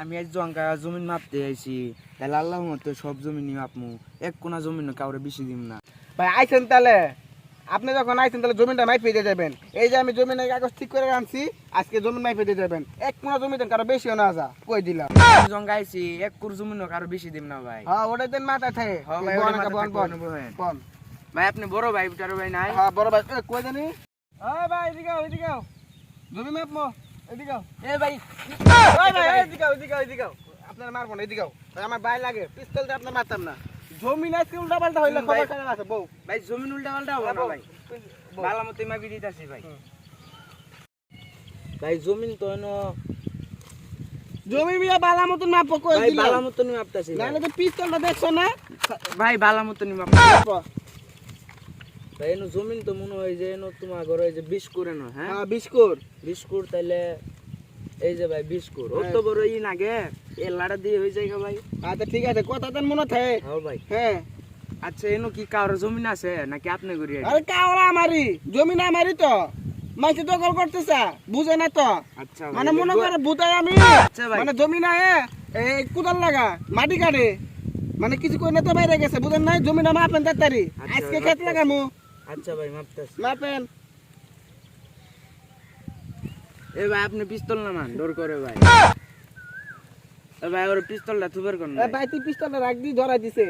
আমি আজ জঙ্কা জমিন মাপতে আইছি। তাহলে আল্লাহ মতো সব জমিনই মাপমু। এক কোনা জমিন কাউরে বেশি দিম না। ভাই আইছেন তাহলে? আপনি যখন আইছেন তাহলে জমিটা মাইপে দিয়ে যাবেন। এই যে আমি জমিনের কাগজ ঠিক করে আনছি আজকে জমিন মাইপে দিয়ে যাবেন। এক কোনা জমি দেন কারও বেশিও না যা কই দিলাম। জঙ্কা আইছি এক কুর জমিন কারও বেশি দিম না ভাই। হ্যাঁ ওটাই দেন মাথা থাকে। হ্যাঁ ভাই, মাথায় বন, বন। বন ভাই আপনি বড় ভাই টারো ভাই নাই। হ্যাঁ বড় ভাই। কই জানি? হ্যাঁ ভাই এদিকে এদিকে। জমি মাপ আপনার মারবো না এদিকে ভাই, আমার ভাই লাগে। পিস্তল দিয়ে আপনার মারতাম না। জমি নাই উল্টা পাল্টা হইলে খবর খারাপ আছে। বউ ভাই জমিন উল্টা পাল্টা হবে না ভাই। ভালো মতো মাপি দিতেছি ভাই। ভাই জমিন তো এনো জমি মিয়া বালা মতন মাপ কই ভাই দিলাম মাপতাছি ভাই। তো পিস্তলটা দেখছ না? ভাই ভালো মতো মাপ ভাই এনো জমিন তো মনে হয় যে এনো তোমার ঘরে এই যে বিশ করে না হ্যাঁ? হ্যাঁ বিস্কুট। বিস্কুট তাইলে এই যে ভাই বিস্কুট অত বড় ই নাগে এ লাড়া দিয়ে হয়ে যায় ভাই। আচ্ছা ঠিক আছে কথা দেন মনে থাকে। হ্যাঁ ভাই। হ্যাঁ। আচ্ছা এনো কি কারও জমিন আছে নাকি আপনি করি আরে কাওলা আমারি জমি না আমারি তো। মাইকে দখল করতেছে বুঝে না তো। আচ্ছা মানে মনে করে বুঝাই আমি। আচ্ছা ভাই। মানে জমি না এ, এই কুদাল লাগা মাটি কাটে। মানে কিছু করে না তো বাইরে গেছে বুঝেন নাই? জমি না মাপেন তাড়াতাড়ি। আচ্ছা, আজকে খেত মাপতেছি। লাগামু। আচ্ছা ভাই মাপতাছি। মাপেন। এ ভাই আপনি পিস্তল না মান ডর করে ভাই। এ ভাই ওর পিস্তলটা থুবের কোন এ ভাই তুই পিস্তলটা রাখ দি ধরাই দিছে।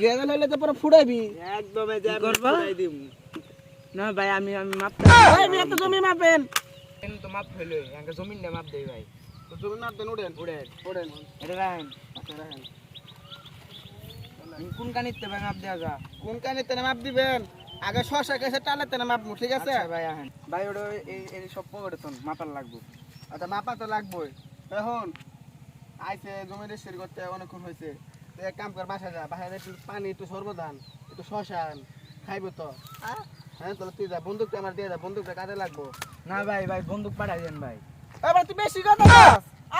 গেজল হইলে তো পরে একদম এই যে আমি দিম। না ভাই আমি আমি মাপ ভাই মিয়া তো জমি মাপেন। এনে তো মাপ জমিন না মাপ দেই ভাই। তো জমি মাপেন উড়েন। উড়ে উড়েন। এটা রাখেন আচ্ছা রাখেন। কোন কানিতে ভাই মাপ দেওয়া যা কোন কানিতে মাপ দিবেন? আগে শশা গেছে টালে তেনে মাপমু ঠিক আছে? আচ্ছা ভাই আহেন। ভাই ওটা এই এই সব পকেটে তো মাপার লাগবো। আচ্ছা মাপা তো লাগবেই। এখন আইসে জমি রেজিস্ট্রি করতে অনেকক্ষণ হয়েছে তো এক কাম কর বাসা যা বাসায় একটু পানি একটু সর্বধান একটু শ্মশান খাইবো তো। হ্যাঁ? তাহলে তুই যা বন্দুকটা আমার দিয়ে যা বন্দুকটা কাজে লাগবো। না ভাই ভাই বন্দুক পাঠাই দেন ভাই। এবার তুই বেশি কথা।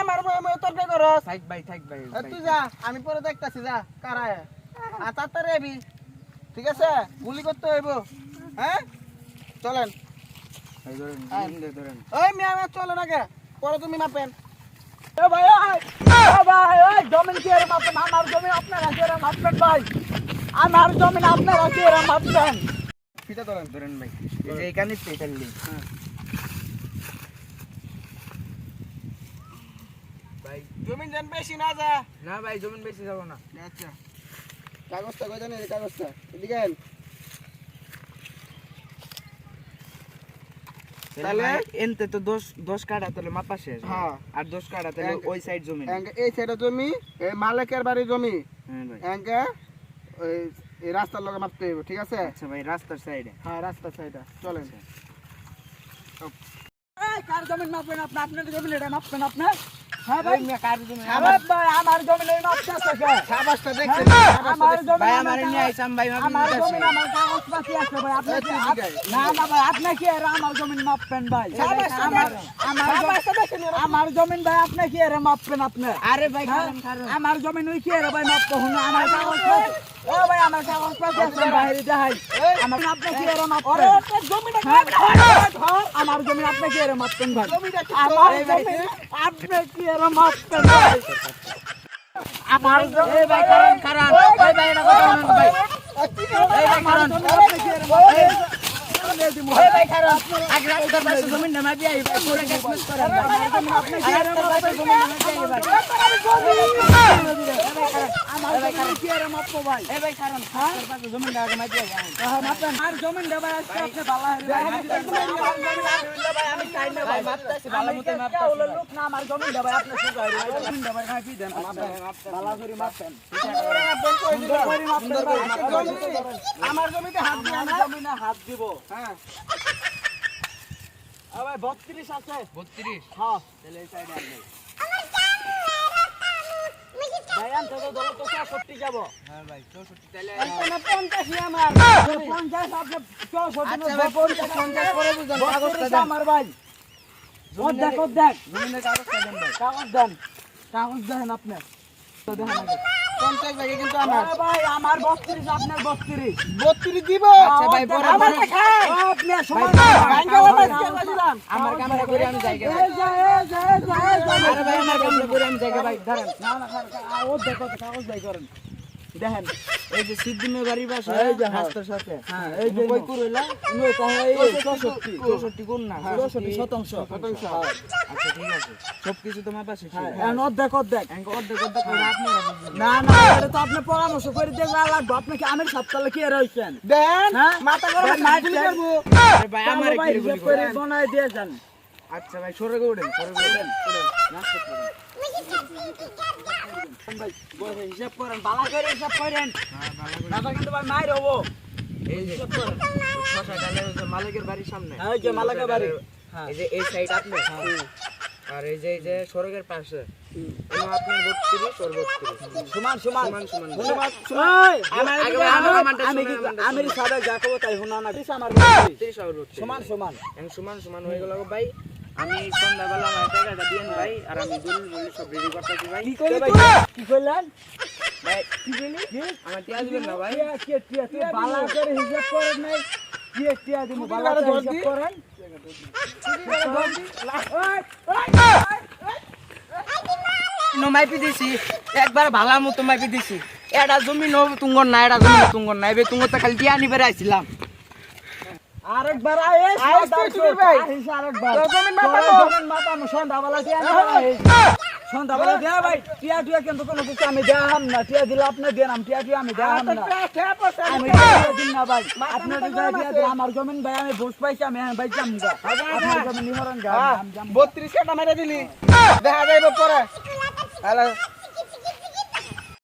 আমার মনে তর্ক করস। থাক ভাই থাক ভাই তুই যা আমি পরে দেখতাছি যা কারায়। আর তাড়াতাড়ি এবি ঠিক আছে? গুলি করতে হইব। হ্যাঁ? চলেন। ওই মিয়া মিয়া চলেন আগে। পরে তুমি মাপেন। এ ভাই ওই, ভাই ওই জমিন কি এরম মাপবেন আমার জমি আপনারা কি এরম মাপবেন ভাই? আমার জমিন আপনারা এরম ধরেন ধরেন ভাই। এই যে এখানে পেটালি ভাই। জমিন দেন বেশি না যা না ভাই জমিন বেশি যাব না। আচ্ছা। কাগজটা কই জানেন? কাগজটা এদিকে তাহলে? এনতে তো দশ দশ কাটা তাহলে মাপা শেষ হ্যাঁ। আর দশ কাটা তাহলে ওই সাইড জমি এই সাইডে জমি এই মালিকের বাড়ি জমি। হ্যাঁ ভাই। ওই এই রাস্তার লগে মাপতে হইব ঠিক আছে? আচ্ছা ভাই রাস্তার সাইডে হ্যাঁ রাস্তার সাইডে চলেন। এই কার জমিন মাপবেন আপনি? আপনার জমিন এটা মাপবেন আপনি? হ্যাঁ আমার হ্যাঁ, আমার? জমিন ভাই আমার ভাই। জমিন আমার আছে আপনি কি তুই দিগাই। না না ভাই আপনি কি এর আমার জমিন মাপবেন ভাই? আমার আমার সাবাসটা দেখেন এরা। আমার জমিন ভাই আপনি কি এর মাপবেন আপনি? আরে ভাই আমার জমিন ওই কি এর ভাই মাপ কখনো আমার আমার জমি আপনি কি এর মাপবেন ভাই? আপনি কি এর মাপবেন ভাই? আমার জমি ভাই কারণ কারণ। এই ভাই এটা কথা বলেন ভাই। এই ভাই কারণ। আপনি কি এর মাপবেন এই ভাই কারণ আগে রাস্তার পাশে জমি না মাপি আই ভাই পরে কাজ মিস করেন আর এর মাপবো ভাই। এই ভাই কারণ রাস্তার পাশে হ্যাঁ, আর জমিন দেবা আজকে আপনি ভালো আমি চাই না ভাই মাপতাছি ভালো মতো মাপতাছি কেউ লোক না আমার জমিন দেবা আপনি সুগাই জমিন দেবা খাই দেন। ভালো করে মাপবেন সুন্দর করে মাপবেন আমার জমিতে হাত দিয়া আমার জমিনে হাত দিব। হ্যাঁ। আ 32 আছে। 32 হ্যাঁ। তাহলে এই সাইডে আসবে ভাই আনতে তো দল তো 64 যাব। হ্যাঁ ভাই 64 তাহলে এখানে 50 আমার। 50 আপনি 64 আচ্ছা ভাই 50 50 করে বুঝেন দেন। আমার ভাই। অর্ধেক অর্ধেক। দেন ভাই। কাগজ দেন কাগজ দেন আপনি তো দেখেন আগে পঞ্চাশ ভাগে কিন্তু আমার ভাই আমার বত্রিশ আপনার বত্রিশ বত্রিশ দিব আচ্ছা ভাই, পরে- আমার খাই। আপনি সমান ভাঙ্গা ভাই, বাবা ভাই, কে দিলাম আমার কামটা করে আমি যাই ভাই। এই যা এই যা এই যা এই যা আরে ভাই আমার কামটা করে আমি যাই ভাই ধরেন না না খার- খার- ও দেখো তো কাগজ ভাই করেন দেখেন এই যে সিদ্দিমের বাড়ির পাশে এই যে, হ্যাঁ। রাস্তার সাথে হ্যাঁ এই যে কই কুরইলা নো তাহলে এই চৌষট্টি চৌষট্টি কোন না চৌষট্টি শতাংশ শতাংশ আচ্ছা ঠিক আছে সবকিছু তোমার পাশে ছিল। হ্যাঁ এখন অর্ধেক অর্ধেক আমি অর্ধেক অর্ধেক করে বুঝবেন। না না এটা তো আপনি পরামর্শ করে দেখবে লাগবে আপনি কি আমের সপ্তাহে কি রয়েছেন দেন হ্যাঁ? মাথা গরম ভাই, আমার কি করে করে বনায় দিয়ে যান আচ্ছা ভাই সরে গো উঠেন সরে গো উঠেন হ্যাঁ এই যে হ্যাঁ। হ্যাঁ। এই যে আর এই যে এই যে সড়কের পাশে আমি। সাথে যা তাই শোনা না। সমান সমান সমান সমান হয়ে গেল ভাই আমি সন্ধ্যাবেলা আমার টাকাটা দিয়েন ভাই আর আমি দলিল বলি সব রেডি করতেছি ভাই। কি তুই? কি কইলেন ভাই কি বলি আমার টিয়া দিবেন না ভাই। টিয়া, টিয়া, টিয়া, তুই বালা করে হিসাব করেন নাই। টিয়া, টিয়া দিমু, বালা করে হিসাব করেন। মাইপি দিছি। একবার ভালা মতো মাইপি দিছি। এটা জমি নো তুঙ্গর না এটা জমি তুঙ্গর না এবে তুঙ্গর তো খালি টিয়া নিবে আইছিলাম। আরেকবার আয়, এই আইস সন্ধ্যা ভাই। আহিস আরেকবার। জমিন মাপাবো। জমিন মাপাবো, সন্ধ্যাবেলা টিয়া আহিস। সন্ধ্যাবেলা দেয়া ভাই, টিয়া টিয়া কিন্তু কোনো কিছু আমি দেখাম না, টিয়া দিলে আপনি দেন, আমি টিয়া টিয়া আমি দেখাম না। আমি টিয়া দিন না ভাই, আপনি যদি টিয়া দেন, আমার জমিন ভাই আমি বুঝ পাইছি, আমি ভাই যাম গা। আপনার জমিন নিহরণ গা, আমি যাম গা। বত্রিশ কাটা মেরে দিলি দেখা যাইব পরে হ্যালো